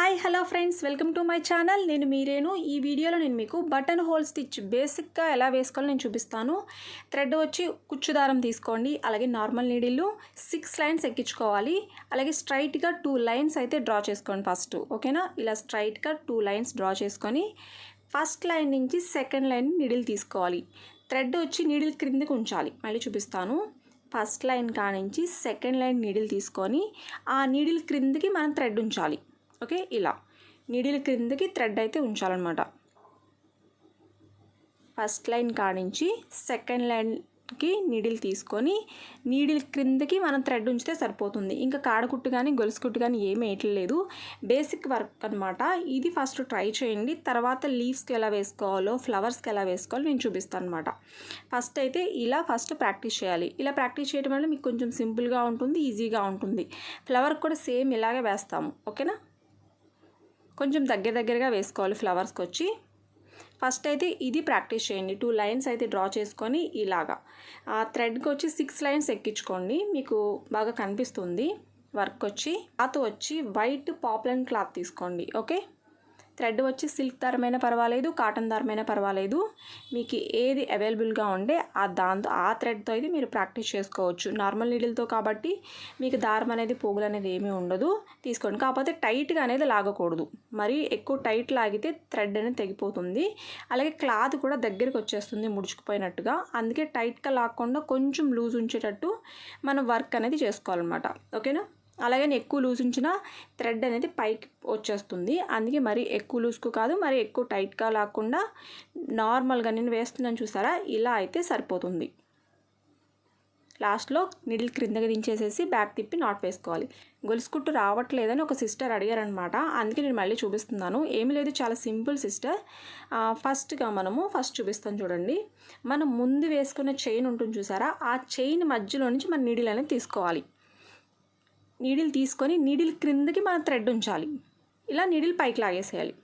Hi hello friends. Welcome to my channel. నేను మీరేను ఈ వీడియోలో నేను మీకు బటన్ హోల్ స్టిచ్ బేసిక్గా ఎలా వేసుకోవాలో నేను చూపిస్తాను. థ్రెడ్ వచ్చి కుచ్చు దారం తీసుకోండి. అలాగే నార్మల్ నీడిల్లు సిక్స్ లైన్స్ ఎక్కించుకోవాలి. అలాగే స్ట్రైట్గా టూ లైన్స్ అయితే డ్రా చేసుకోండి ఫస్ట్. ఓకేనా? ఇలా స్ట్రైట్గా టూ లైన్స్ డ్రా చేసుకొని ఫస్ట్ లైన్ నుంచి సెకండ్ లైన్ నీడిల్ తీసుకోవాలి. థ్రెడ్ వచ్చి నీడిల్ క్రిందకి ఉంచాలి. మళ్ళీ చూపిస్తాను. ఫస్ట్ లైన్ కానించి సెకండ్ లైన్ నీడిల్ తీసుకొని ఆ నీడిల్ క్రిందకి మనం థ్రెడ్ ఉంచాలి. ఓకే ఇలా. నీడిల్ క్రిందకి థ్రెడ్ అయితే ఉంచాలన్నమాట. ఫస్ట్ లైన్ కాడించి సెకండ్ లైన్కి నీడిల్ తీసుకొని నీడిల్ క్రిందకి మనం థ్రెడ్ ఉంచితే సరిపోతుంది. ఇంకా కాడకుట్టు కానీ గొలుసు కుట్టు కానీ ఏమీ వేయట్లేదు. బేసిక్ వర్క్ అనమాట ఇది ఫస్ట్ ట్రై చేయండి. తర్వాత లీవ్స్కి ఎలా వేసుకోవాలో ఫ్లవర్స్కి ఎలా వేసుకోవాలో నేను చూపిస్తాను అనమాట ఫస్ట్ అయితే ఇలా ఫస్ట్ ప్రాక్టీస్ చేయాలి. ఇలా ప్రాక్టీస్ చేయడం వల్ల మీకు కొంచెం సింపుల్గా ఉంటుంది ఈజీగా ఉంటుంది. ఫ్లవర్ కూడా సేమ్ ఇలాగే వేస్తాము. ఓకేనా? కొంచెం దగ్గర దగ్గరగా వేసుకోవాలి ఫ్లవర్స్కి వచ్చి. ఫస్ట్ అయితే ఇది ప్రాక్టీస్ చేయండి. టూ లైన్స్ అయితే డ్రా చేసుకొని ఇలాగా. ఆ థ్రెడ్కి వచ్చి సిక్స్ లైన్స్ ఎక్కించుకోండి. మీకు బాగా కనిపిస్తుంది. వర్క్ వచ్చి క్లాత్ వచ్చి వైట్ పాపులర్ క్లాత్ తీసుకోండి. ఓకే థ్రెడ్ వచ్చి సిల్క్ దారమైనా పర్వాలేదు కాటన్ దారమైనా పర్వాలేదు. మీకు ఏది అవైలబుల్గా ఉండే ఆ దాంతో ఆ థ్రెడ్తో అయితే మీరు ప్రాక్టీస్ చేసుకోవచ్చు. నార్మల్ నీడిల్తో కాబట్టి మీకు దారం అనేది పోగులు అనేది ఏమీ ఉండదు. తీసుకోండి. కాకపోతే టైట్గా అనేది లాగకూడదు. మరి ఎక్కువ టైట్ లాగితే థ్రెడ్ అనేది తెగిపోతుంది. అలాగే క్లాత్ కూడా దగ్గరికి వచ్చేస్తుంది ముడుచుకుపోయినట్టుగా. అందుకే టైట్గా లాక్కుండా కొంచెం లూజ్ ఉంచేటట్టు మనం వర్క్ అనేది చేసుకోవాలన్నమాట. ఓకేనా? అలాగే ఎక్కువ లూజ్ ఉంచిన థ్రెడ్ అనేది పైకి వచ్చేస్తుంది. అందుకే మరి ఎక్కువ లూజ్కు కాదు మరి ఎక్కువ టైట్గా లేకుండా నార్మల్గా నేను వేస్తున్నాను చూసారా? ఇలా అయితే సరిపోతుంది. లాస్ట్లో నిడిల్ క్రిందకి దించేసేసి బ్యాక్ తిప్పి నాట్ వేసుకోవాలి. గొలుసుకుట్టు రావట్లేదని ఒక సిస్టర్ అడిగారనమాట. అందుకే నేను మళ్ళీ చూపిస్తున్నాను. ఏమీ లేదు చాలా సింపుల్ సిస్టర్ ఫస్ట్గా మనము ఫస్ట్ చూపిస్తాను చూడండి. మనం ముందు వేసుకున్న చైన్ ఉంటుంది చూసారా? ఆ చైన్ మధ్యలో నుంచి మన నీడిల్ అనేది తీసుకోవాలి. నీడిల్ తీసుకొని నీడిల్ క్రిందకి మనం థ్రెడ్ ఉంచాలి. ఇలా నీడిల్ పైకి లాగేసేయాలి.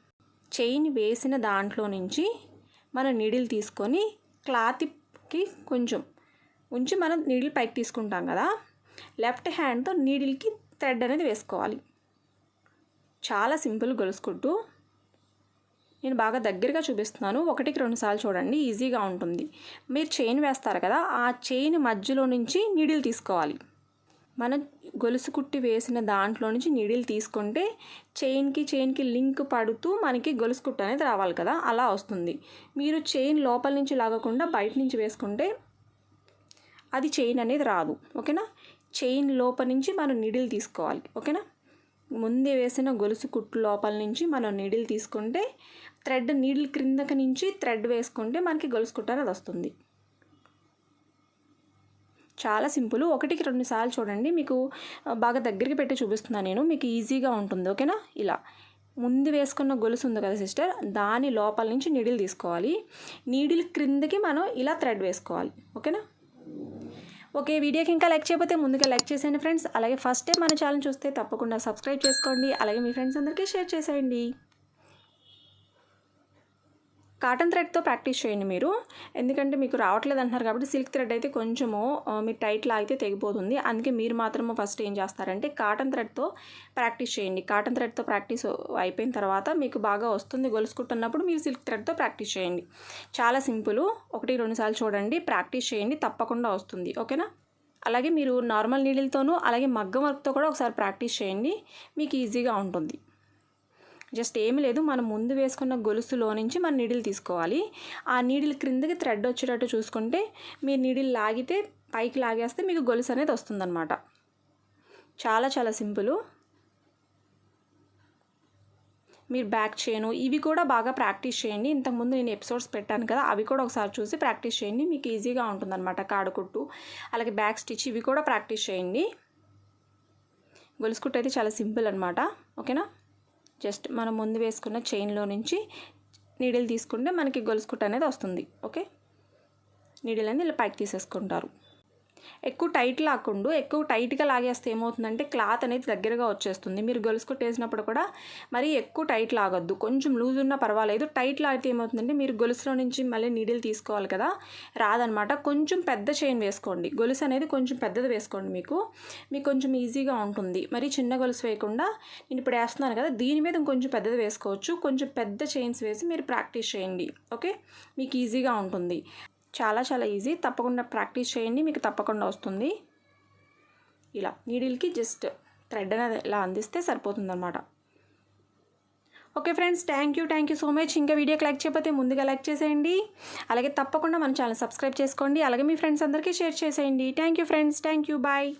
చైన్ వేసిన దాంట్లో నుంచి మనం నీడిల్ తీసుకొని క్లాత్కి కొంచెం ఉంచి మనం నీడిల్ పైకి తీసుకుంటాం కదా లెఫ్ట్ హ్యాండ్తో నీడిల్కి థ్రెడ్ అనేది వేసుకోవాలి. చాలా సింపుల్ గొలుసుకుంటూ నేను బాగా దగ్గరగా చూపిస్తున్నాను. ఒకటికి రెండు సార్లు చూడండి ఈజీగా ఉంటుంది. మీరు చైన్ వేస్తారు కదా ఆ చైన్ మధ్యలో నుంచి నీడిల్ తీసుకోవాలి. మనం గొలుసు కుట్టి వేసిన దాంట్లో నుంచి నీడిల్ తీసుకుంటే చైన్కి చైన్కి లింక్ పడుతూ మనకి గొలుసు కుట్టు అనేది రావాలి కదా అలా వస్తుంది. మీరు చైన్ లోపల నుంచి లాగకుండా బయట నుంచి వేసుకుంటే అది చైన్ అనేది రాదు ఓకేనా? చైన్ లోపల నుంచి మనం నీడిల్ తీసుకోవాలి ఓకేనా? ముందే వేసిన గొలుసు కుట్టు లోపల నుంచి మనం నీడిల్ తీసుకుంటే థ్రెడ్ నీడిల్ క్రిందకి నుంచి థ్రెడ్ వేసుకుంటే మనకి గొలుసు కుట్టు అనేది వస్తుంది. చాలా సింపుల్. ఒకటికి రెండు సార్లు చూడండి. మీకు బాగా దగ్గరికి పెట్టి చూపిస్తున్నాను నేను. మీకు ఈజీగా ఉంటుంది. ఓకేనా? ఇలా. ముందు వేసుకున్న గొలుసు ఉంది కదా సిస్టర్? దాని లోపల నుంచి నీడిల్ తీసుకోవాలి. నీడిల్ క్రిందకి మనం ఇలా థ్రెడ్ వేసుకోవాలి. ఓకేనా? ఓకే వీడియోకి ఇంకా లైక్ చేయకపోతే ముందుగా లైక్ చేసేయండి ఫ్రెండ్స్. అలాగే ఫస్ట్ టైం మన ఛానల్ చూస్తే తప్పకుండా సబ్స్క్రైబ్ చేసుకోండి. అలాగే మీ ఫ్రెండ్స్ అందరికీ షేర్ చేసేయండి. కాటన్ థ్రెడ్తో ప్రాక్టీస్ చేయండి మీరు. ఎందుకంటే మీకు రావట్లేదు అంటున్నారు కాబట్టి సిల్క్ థ్రెడ్ అయితే కొంచెము మీరు టైట్ లాగితే తెగిపోతుంది. అందుకే మీరు మాత్రము ఫస్ట్ ఏం చేస్తారంటే కాటన్ థ్రెడ్తో ప్రాక్టీస్ చేయండి. కాటన్ థ్రెడ్తో ప్రాక్టీస్ అయిపోయిన తర్వాత మీకు బాగా వస్తుంది గొలుసుకుంటున్నప్పుడు మీరు సిల్క్ థ్రెడ్తో ప్రాక్టీస్ చేయండి. చాలా సింపుల్. ఒకటి రెండు సార్లు చూడండి. ప్రాక్టీస్ చేయండి. తప్పకుండా వస్తుంది. ఓకేనా? అలాగే మీరు నార్మల్ నీడిల్తోనూ అలాగే మగ్గం వర్క్తో కూడా ఒకసారి ప్రాక్టీస్ చేయండి. మీకు ఈజీగా ఉంటుంది. జస్ట్ ఏమి లేదు మనం ముందు వేసుకున్న గొలుసులో నుంచి మన నీడిల్ తీసుకోవాలి. ఆ నీడిల్ క్రిందకి థ్రెడ్ వచ్చేటట్టు చూసుకుంటే మీరు నీడిల్ లాగితే పైకి లాగేస్తే మీకు గొలుసు అనేది వస్తుందన్నమాట. చాలా చాలా సింపుల్. మీరు బ్యాక్ చేయను. ఇవి కూడా బాగా ప్రాక్టీస్ చేయండి. ఇంతకుముందు నేను ఎపిసోడ్స్ పెట్టాను కదా అవి కూడా ఒకసారి చూసి ప్రాక్టీస్ చేయండి. మీకు ఈజీగా ఉంటుందన్నమాట కాడకుట్టు అలాగే బ్యాక్ స్టిచ్ ఇవి కూడా ప్రాక్టీస్ చేయండి. గొలుసుకుట్టు అయితే చాలా సింపుల్ అనమాట ఓకేనా? జస్ట్ మనం ముందు వేసుకున్న చైన్లో నుంచి నీడిల్ తీసుకుంటే మనకి గొలుసుకుట్ట అనేది వస్తుంది ఓకే? నీడిల్ అనేది ఇలా పైకి తీసేసుకుంటారు. ఎక్కువ టైట్ లాక్కుండా ఎక్కువ టైట్గా లాగేస్తే ఏమవుతుందంటే క్లాత్ అనేది దగ్గరగా వచ్చేస్తుంది. మీరు గొలుసు కొట్టేసినప్పుడు కూడా మరీ ఎక్కువ టైట్ లాగొద్దు. కొంచెం లూజ్ ఉన్నా పర్వాలేదు. టైట్ లాగితే ఏమవుతుందంటే మీరు గొలుసులో నుంచి మళ్ళీ నీడిల్ తీసుకోవాలి కదా రాదనమాట. కొంచెం పెద్ద చైన్ వేసుకోండి. గొలుసు అనేది కొంచెం పెద్దది వేసుకోండి మీకు. మీకు కొంచెం ఈజీగా ఉంటుంది. మరి చిన్న గొలుసు వేయకుండా నేను ఇప్పుడు వేస్తున్నాను కదా దీని మీద కొంచెం పెద్దది వేసుకోవచ్చు. కొంచెం పెద్ద చైన్స్ వేసి మీరు ప్రాక్టీస్ చేయండి. ఓకే? మీకు ఈజీగా ఉంటుంది. చాలా చాలా ఈజీ తప్పకుండా ప్రాక్టీస్ చేయండి. మీకు తప్పకుండా వస్తుంది. ఇలా నీడిల్కి జస్ట్ థ్రెడ్ అనేది ఇలా అందిస్తే సరిపోతుందన్నమాట. Okay friends thank you thank you so much ఇంకా వీడియోకి లైక్ చేయకపోతే ముందుగా లైక్ చేసేయండి. అలాగే తప్పకుండా మన ఛానల్ సబ్స్క్రైబ్ చేసుకోండి. అలాగే మీ ఫ్రెండ్స్ అందరికీ షేర్ చేసేయండి. Thank you friends thank you bye